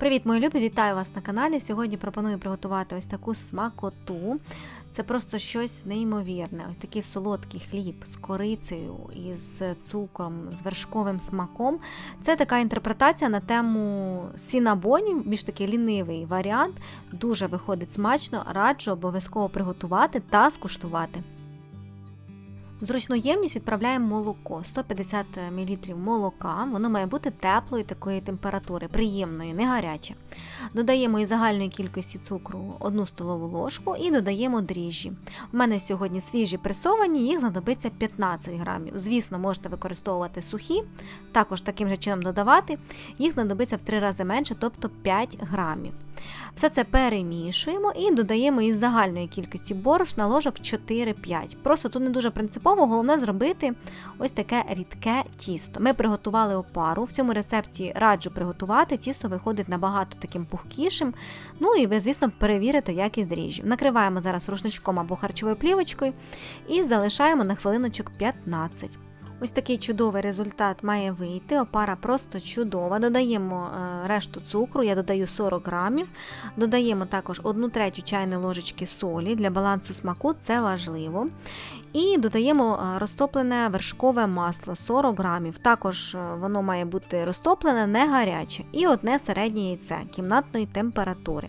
Привіт, мої любі! Вітаю вас на каналі. Сьогодні пропоную приготувати ось таку смакоту. Це просто щось неймовірне. Ось такий солодкий хліб з корицею з цукром, з вершковим смаком. Це така інтерпретація на тему сінабонів, більш такий лінивий варіант. Дуже виходить смачно, раджу обов'язково приготувати та скуштувати. Зручну ємність відправляємо молоко 150 мл молока. Воно має бути теплої такої температури, приємної, не гаряче. Додаємо із загальної кількості цукру 1 столову ложку і додаємо дріжджі. У мене сьогодні свіжі пресовані, їх знадобиться 15 грамів. Звісно, можете використовувати сухі, також таким же чином додавати. Їх знадобиться в 3 рази менше, тобто 5 грамів. Все це перемішуємо і додаємо із загальної кількості борошна ложок 4-5. Просто тут не дуже принципово, головне зробити ось таке рідке тісто. Ми приготували опару. В цьому рецепті раджу приготувати, тісто виходить набагато таким пухкішим. Ну і ви, звісно, перевірите якість дріжджів. Накриваємо зараз рушничком або харчовою плівочкою і залишаємо на хвилиночок 15. Ось такий чудовий результат має вийти. Опара просто чудова. Додаємо е, решту цукру, я додаю 40 грамів. Додаємо також 1 третю чайної ложечки солі для балансу смаку, це важливо. І додаємо е, розтоплене вершкове масло 40 грамів. Також е, воно має бути розтоплене, не гаряче. І одне середнє яйце кімнатної температури.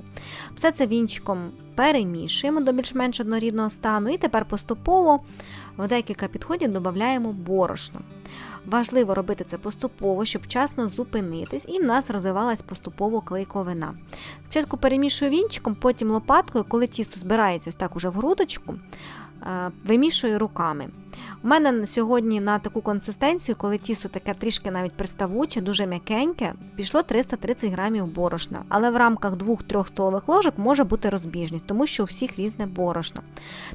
Все це вінчиком перемішуємо до більш-менш однорідного стану, і тепер поступово в декілька підходів додаємо борошно. Важливо робити це поступово, щоб вчасно зупинитись, і в нас розвивалась поступово клейковина. Спочатку перемішую вінчиком, потім лопаткою, коли тісто збирається ось так уже в грудочку, вимішую руками. У мене сьогодні на таку консистенцію, коли тісто таке трішки навіть приставуче, дуже м'якеньке, пішло 330 грамів борошна. Але в рамках 2-3 столових ложок може бути розбіжність, тому що у всіх різне борошно.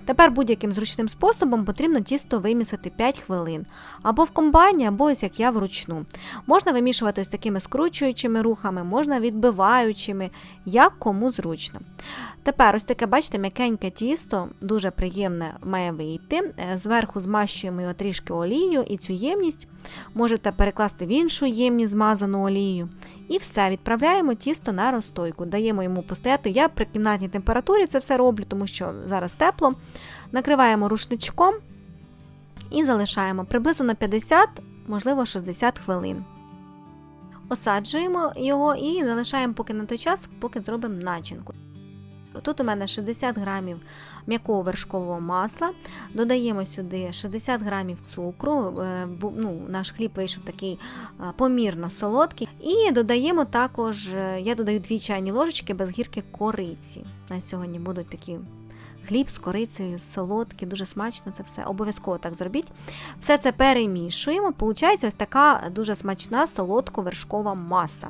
Тепер будь-яким зручним способом потрібно тісто вимісити 5 хвилин. Або в комбайні, або ось як я вручну. Можна вимішувати ось такими скручуючими рухами, можна відбиваючими, як кому зручно. Тепер ось таке, бачите, м'якеньке тісто, дуже приємне має вийти. Е, Зверху змащуємо його трішки олією і цю ємність можете перекласти в іншу ємність змазану олією. І все, відправляємо тісто на розстойку, даємо йому постояти. Я при кімнатній температурі це все роблю, тому що зараз тепло. Накриваємо рушничком і залишаємо приблизно на 50, можливо, 60 хвилин. Осаджуємо його і залишаємо поки на той час, поки зробимо начинку. Тут у мене 60 грамів м'якого вершкового масла, додаємо сюди 60 грамів цукру, е, ну, наш хліб вийшов такий помірно солодкий. І додаємо також, е, я додаю 2 чайні ложечки без гірки кориці. На сьогодні будуть такі. Хліб з корицею, солодкий, дуже смачно це все. Обов'язково так зробіть. Все це перемішуємо. Получається ось така дуже смачна солодко-вершкова маса.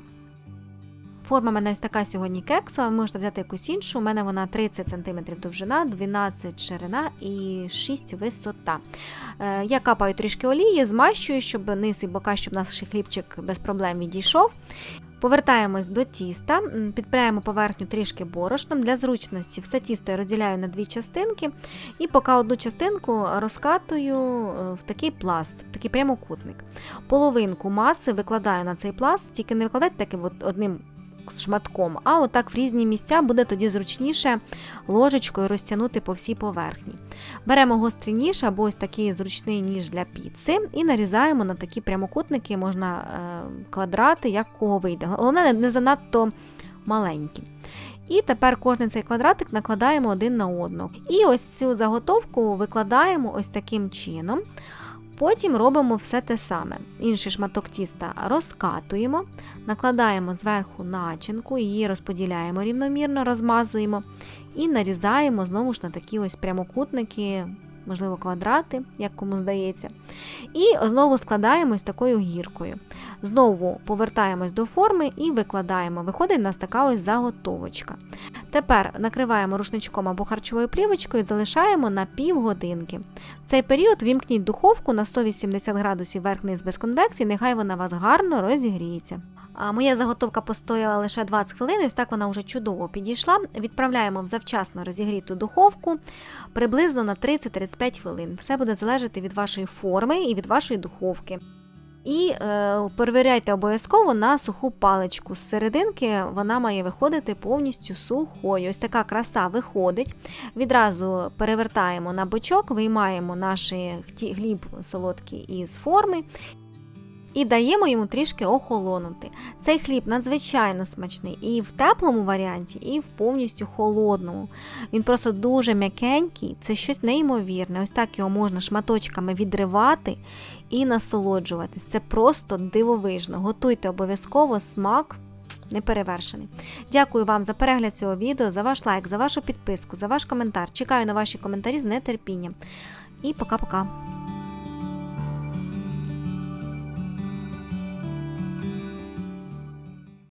Форма в мене ось така сьогодні кексова, ви можете взяти якусь іншу. У мене вона 30 см довжина, 12 ширина і 6 висота. Е, я капаю трішки олії, змащую, щоб низ і бока, щоб наш хлібчик без проблем відійшов. Повертаємось до тіста, підпираємо поверхню трішки борошном. Для зручності все тісто я розділяю на дві частинки, і поки одну частинку розкатую е, в такий пласт, в такий прямокутник. Половинку маси викладаю на цей пласт, тільки не викладайте таким одним з шматком, а отак в різні місця буде тоді зручніше ложечкою розтягнути по всій поверхні. Беремо гострий або ось такий зручний ніж для піци і нарізаємо на такі прямокутники, можна е, квадрати, як кого вийде. Головне, не занадто маленькі. І тепер кожен цей квадратик накладаємо один на одного. І ось цю заготовку викладаємо ось таким чином. Потім робимо все те саме. Інший шматок тіста розкатуємо, накладаємо зверху начинку, її розподіляємо рівномірно, розмазуємо і нарізаємо знову ж на такі ось прямокутники, можливо, квадрати, як кому здається. І знову складаємо ось такою гіркою. Знову повертаємось до форми і викладаємо. Виходить у нас така ось заготовочка. Тепер накриваємо рушничком або харчовою плівочкою і залишаємо на півгодинки. В цей період вімкніть духовку на 180 градусів верх-низ без конвекції, нехай вона вас гарно розігріється. А Моя заготовка постояла лише 20 хвилин, ось так вона вже чудово підійшла. Відправляємо в завчасно розігріту духовку приблизно на 30-35 хвилин. Все буде залежати від вашої форми і від вашої духовки. І е, перевіряйте обов'язково на суху паличку. З серединки вона має виходити повністю сухою. Ось така краса виходить. Відразу перевертаємо на бочок, виймаємо наш хті- хліб солодкий із форми. І даємо йому трішки охолонути. Цей хліб надзвичайно смачний і в теплому варіанті, і в повністю холодному. Він просто дуже м'якенький, це щось неймовірне. Ось так його можна шматочками відривати і насолоджуватись. Це просто дивовижно. Готуйте обов'язково смак. Неперевершений. Дякую вам за перегляд цього відео, за ваш лайк, за вашу підписку, за ваш коментар. Чекаю на ваші коментарі з нетерпінням. І пока-пока.